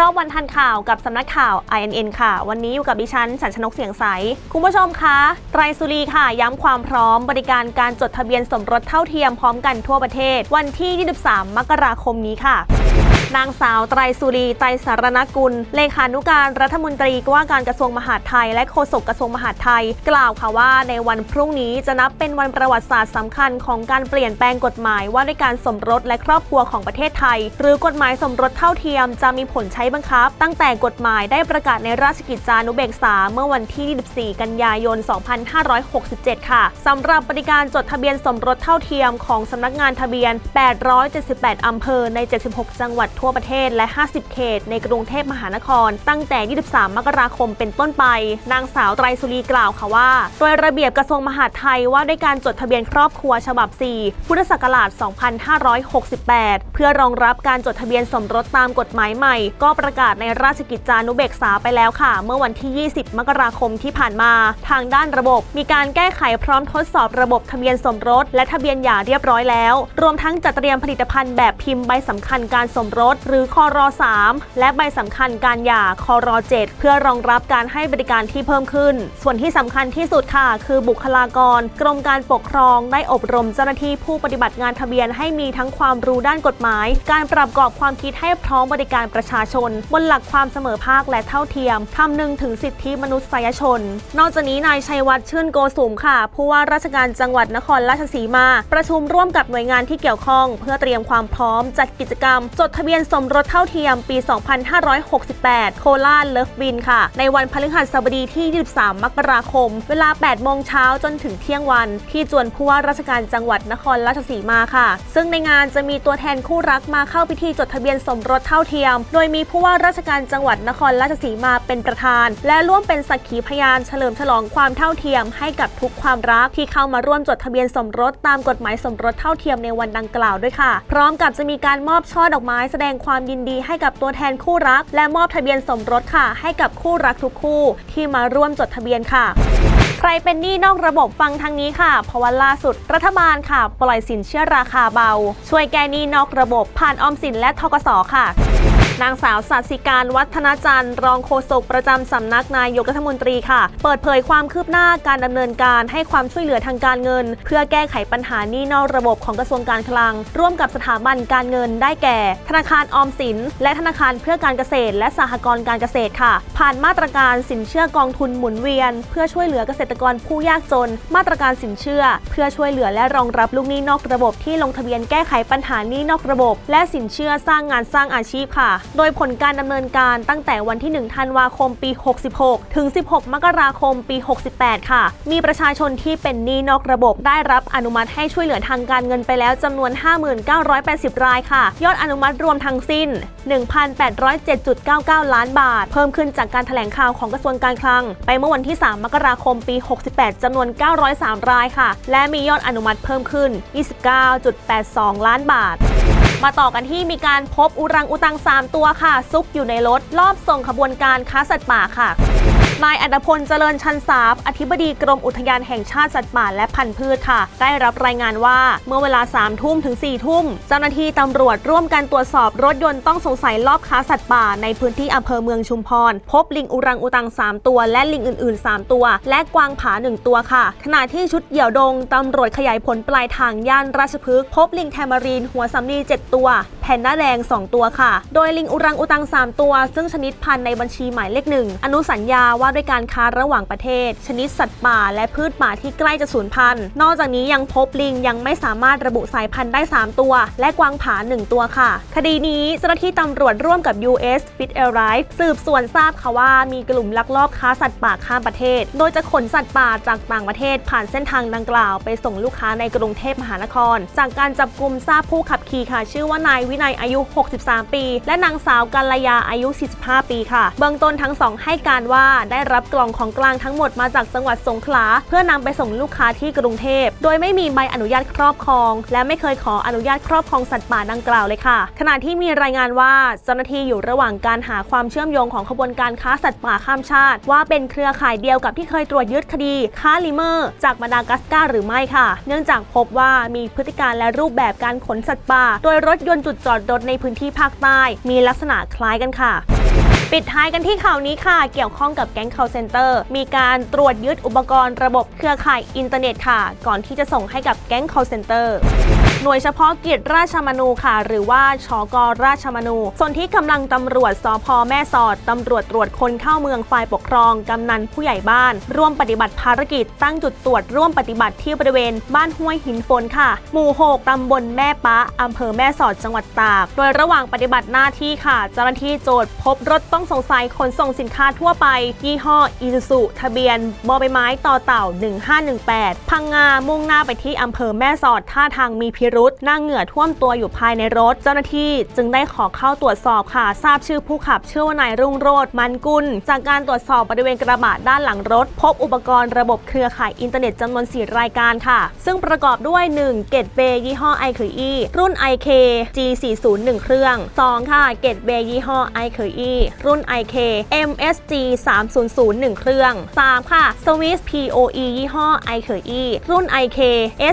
รอบวันทันข่าวกับสำนักข่าว INN ค่ะ วันนี้อยู่กับดิฉันสันชนกเสียงใส คุณผู้ชมคะไตรสุรีค่ะ ย้ำความพร้อมบริการการจดทะเบียนสมรสเท่าเทียมพร้อมกันทั่วประเทศ วันที่ 23 มกราคมนี้ค่ะ นางสาวไตรสุรีไตรสารณกุล เลขานุการรัฐมนตรีว่าการกระทรวงมหาดไทย และโฆษกกระทรวงมหาดไทย กล่าวค่ะว่าในวันพรุ่งนี้จะนับเป็นวันประวัติศาสตร์สำคัญของการเปลี่ยนแปลงกฎหมายว่าด้วยการสมรสและครอบครัวของประเทศไทย หรือกฎหมายสมรสเท่าเทียมจะมีผลใช้บังคับ ตั้งแต่กฎหมายได้ประกาศในราชกิจจานุเบกษาเมื่อวันที่ 24 กันยายน 2567 ค่ะสำหรับบริการจดทะเบียนสมรสเท่าเทียมของสำนักงานทะเบียน 878 อำเภอใน 76 จังหวัดทั่วประเทศและ 50 เขต ในกรุงเทพมหานคร ตั้งแต่ 23 มกราคมเป็นต้นไป นางสาวไตรสุรีกล่าวค่ะว่า โดยระเบียบกระทรวงมหาดไทยว่าด้วยการจดทะเบียนครอบครัวฉบับ 4 พุทธศักราช 2568 เพื่อรองรับการจดทะเบียนสมรสตามกฎหมายใหม่ ก็ประกาศในราชกิจจานุเบกษาไปแล้วค่ะ เมื่อวันที่ 20 มกราคมที่ผ่านมา ทางด้านระบบ มีการแก้ไขพร้อมทดสอบระบบทะเบียนสมรส และทะเบียนหย่าเรียบร้อยแล้ว รวมทั้งจัดเตรียมผลิตภัณฑ์แบบพิมพ์ใบสำคัญการสมรสหรือคอร3และใบสำคัญการหย่าคอร7เพื่อรองรับการให้บริการที่เพิ่มขึ้น ส่วนที่สำคัญที่สุดค่ะ คือบุคลากร กรมการปกครองได้อบรมเจ้าหน้าที่ผู้ปฏิบัติงานทะเบียนให้มีทั้งความรู้ด้านกฎหมาย การปรับกรอบความคิดให้พร้อมบริการประชาชน บนหลักความเสมอภาคและเท่าเทียมคำนึงถึงสิทธิมนุษยชน นอกจากนี้นายชัยวัฒน์ชื่นโกสุมค่ะผู้ว่าราชการจังหวัดนครราชสีมา ประชุมร่วมกับหน่วยงานที่เกี่ยวข้อง เพื่อเตรียมความพร้อมจัดกิจกรรม จดทะเบียนสมรสเท่าเทียมปี 2568 โคราชเลิฟบินค่ะ ในวันพฤหัสบดีที่ 23 มกราคม เวลา 8 โมงเช้าจนถึงเที่ยงวัน ที่จวนผู้ว่าราชการจังหวัดนครราชสีมาค่ะ ซึ่งในงานจะมีตัวแทนคู่รักมาเข้าพิธีจดทะเบียนสมรสเท่าเทียม โดยมีผู้ว่าราชการจังหวัดนครราชสีมาเป็นประธาน และร่วมเป็นสักขีพยานเฉลิมฉลองความเท่าเทียมให้กับทุกความรักที่เข้ามาร่วมจดทะเบียนสมรสตามกฎหมายสมรสเท่าเทียมในวันดังกล่าวด้วยค่ะ พร้อมกับจะมีการมอบช่อดอกไม้แสดงงความยินดีให้กับตัวแทนคู่รัก และมอบทะเบียนสมรสค่ะ ให้กับคู่รักทุกคู่ที่มาร่วมจดทะเบียนค่ะใครเป็นหนี้นอกระบบฟังทางนี้ค่ะ เพราะว่าล่าสุดรัฐบาลค่ะ ปล่อยสินเชื่อราคาเบา ช่วยแก้หนี้นอกระบบผ่านออมสินและทกสค่ะ นางสาวสัตสิการวัฒนจันทร์รองโฆษกประจำสำนักนายกรัฐมนตรีค่ะ เปิดเผยความคืบหน้าการดำเนินการให้ความช่วยเหลือทางการเงิน เพื่อแก้ไขปัญหาหนี้นอกระบบของกระทรวงการคลัง ร่วมกับสถาบันการเงินได้แก่ ธนาคารออมสิน และธนาคารเพื่อการเกษตร และสหกรณ์การเกษตรค่ะ ผ่านมาตรการสินเชื่อกองทุนหมุนเวียน เพื่อช่วยเหลือเกษตรกรผู้ยากจน มาตรการสินเชื่อ เพื่อช่วยเหลือและรองรับลูกหนี้นอกระบบที่ลงทะเบียนแก้ไขปัญหาหนี้นอกระบบ และสินเชื่อสร้างงานสร้างอาชีพค่ะโดยผลการดำเนินการตั้งแต่วันที่ 1 ธันวาคมปี 66 ถึง 16 มกราคมปี 68 ค่ะ มีประชาชนที่เป็นหนี้นอกระบบได้รับอนุมัติให้ช่วยเหลือทางการเงินไปแล้วจำนวน 5980 รายค่ะ ยอดอนุมัติรวมทั้งสิ้น 1,807.99 ล้านบาท เพิ่มขึ้นจากการแถลงข่าวของกระทรวงการคลัง ไปเมื่อวันที่ 3 มกราคมปี 68 จำนวน 903 รายค่ะ และมียอดอนุมัติเพิ่มขึ้น 29.82 ล้านบาท มาต่อกันที่มีการพบอุรังอุตัง 3 ตัวค่ะ ซุกอยู่ในรถรอบส่งขบวนการค้าสัตว์ป่าค่ะ นายอัตพลเจริญชันสาบอธิบดีกรมอุทยานแห่งชาติสัตว์ป่าและพันธุ์พืชค่ะ ได้รับรายงานว่าเมื่อเวลา3ทุ่มถึง4ทุ่ม เจ้าหน้าที่ตำรวจร่วมกันตรวจสอบรถยนต์ต้องสงสัยลอบค้าสัตว์ป่าในพื้นที่อำเภอเมืองชุมพร พบลิงอุรังอุตัง 3 ตัว และลิงอื่น ๆ 3 ตัว และกวางผา 1 ตัวค่ะ ขณะที่ชุดเหี่ยวดงตำรวจขยายผลปลายทางย่านราชพฤกษ์พบลิงแทมารีนหัวสำลี7 ตัวแพนด้าแดง2 ตัวค่ะ โดยลิงอุรังอุตัง 3 ตัว ซึ่งชนิดพันธุ์ในบัญชีหมายเลขหนึ่งอนุสัญญาว่าด้วยการค้าระหว่างประเทศ ชนิดสัตว์ป่า และพืชป่าที่ใกล้จะสูญพันธุ์ นอกจากนี้ยังพบลิงยังไม่สามารถระบุสายพันธุ์ได้ 3 ตัว และกวางผา 1 ตัวค่ะ คดีนี้เจ้าหน้าที่ตำรวจร่วมกับ US f i t a l i f e สืบสวนทราบค่ะว่ามีกลุ่มลักลอบค้าสัตว์ป่าข้ามประเทศ โดยจะขนสัตว์ป่าจากต่างประเทศผ่านเส้นทางดังกล่าว ไปส่งลูกค้าในกรุงเทพมหานคร จากการจับกลุ่มทราบผู้ขับขี่ค่ะ ชื่อว่านายวินัยอายุ 63 ปี และนางสาวกัลยาอายุ 45 ปีค่ะ เบื้องต้นทั้งสองให้การว่าได้รับกล่องของกลางทั้งหมดมาจากจังหวัดสงขลา เพื่อนำไปส่งลูกค้าที่กรุงเทพ โดยไม่มีใบอนุญาตครอบครอง และไม่เคยขออนุญาตครอบครองสัตว์ป่าดังกล่าวเลยค่ะ ขณะที่มีรายงานว่าเจ้าหน้าที่อยู่ระหว่างการหาความเชื่อมโยงของขบวนการค้าสัตว์ป่าข้ามชาติ ว่าเป็นเครือข่ายเดียวกับที่เคยตรวจยึดคดีค้าลิเมอร์จากมาดากัสการ์หรือไม่ค่ะ เนื่องจากพบว่ามีพฤติการและรูปแบบการขนสัตว์ป่า โดยรถยนต์จุดจอดรถในพื้นที่ภาคใต้ มีลักษณะคล้ายกันค่ะ ปิดท้ายกันที่ข่าวนี้ค่ะ เกี่ยวข้องกับแก๊ง call center มีการตรวจยึดอุปกรณ์ระบบเครือข่ายอินเทอร์เน็ตค่ะ ก่อนที่จะส่งให้กับแก๊ง call center หน่วยเฉพาะกิจราชมนูค่ะ หรือว่าชกราชมนู ส่วนที่กำลังตำรวจสพแม่สอดตำรวจตรวจคนเข้าเมืองฝ่ายปกครองกำนันผู้ใหญ่บ้าน ร่วมปฏิบัติภารกิจตั้งจุดตรวจร่วมปฏิบัติที่บริเวณบ้านห้วยหินฝนค่ะ หมู่ 6ตำบลแม่ปะอำเภอแม่สอดจังหวัดตาก โดยระหว่างปฏิบัติหน้าที่ค่ะ เจ้าหน้าที่โจทย์พบรถต้องสงสัยขนส่งสินค้าทั่วไป ยี่ห้ออีซูซุทะเบียนบอใบไม้ต่อเต่า 1518 พังงามุ่งหน้าไปที่อำเภอแม่สอดท่าทางมีพิรุษหน้าเหงื่อท่วมตัวอยู่ภายในรถ เจ้าหน้าที่จึงได้ขอเข้าตรวจสอบค่ะ ทราบชื่อผู้ขับชื่อว่านายรุ่งโรจน์มันกุล จากการตรวจสอบบริเวณกระบะด้านหลังรถ พบอุปกรณ์ระบบเครือข่ายอินเทอร์เน็ตจำนวน 4 รายการค่ะ ซึ่งประกอบด้วย 1. เกตเบยี่ห้อ i อ e รุ่น IK G40 1 เครื่อง 2 ค่ะเกตเบยี่ห้อ i อ e รุ่น IK MSG 300 1เครื่อง 3 ค่ะ Swiss PoE ยี่ห้อ i อ e รุ่น IK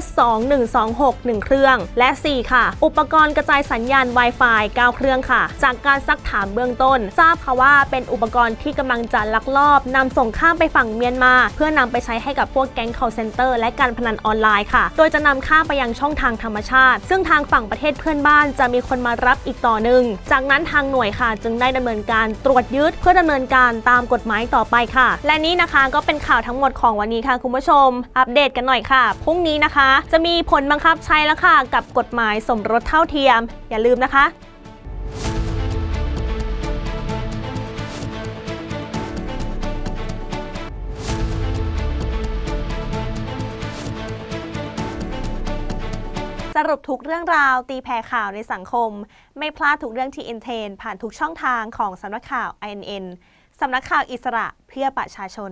S2126 1เครื่องและ 4 ค่ะ อุปกรณ์กระจายสัญญาณ Wi-Fi 9 เครื่องค่ะ จากการซักถามเบื้องต้น ทราบค่ะว่าเป็นอุปกรณ์ที่กำลังจะลักลอบนำส่งข้ามไปฝั่งเมียนมา เพื่อนำไปใช้ให้กับพวกแก๊ง call center และการพนันออนไลน์ค่ะ โดยจะนำข้ามไปยังช่องทางธรรมชาติ ซึ่งทางฝั่งประเทศเพื่อนบ้านจะมีคนมารับอีกต่อหนึ่ง จากนั้นทางหน่วยค่ะ จึงได้ดำเนินการตรวจยึดเพื่อดำเนินการตามกฎหมายต่อไปค่ะ และนี้นะคะก็เป็นข่าวทั้งหมดของวันนี้ค่ะคุณผู้ชม อัปเดตกันหน่อยค่ะพรุ่งนี้นะคะ จะมีผลบังคับใช้แล้วค่ะกับกฎหมายสมรสเท่าเทียม อย่าลืมนะคะสรุปทุกเรื่องราวตีแผ่ข่าวในสังคม ไม่พลาดทุกเรื่องที่อินเทนผ่านทุกช่องทางของสำนักข่าว INN สำนักข่าวอิสระเพื่อประชาชน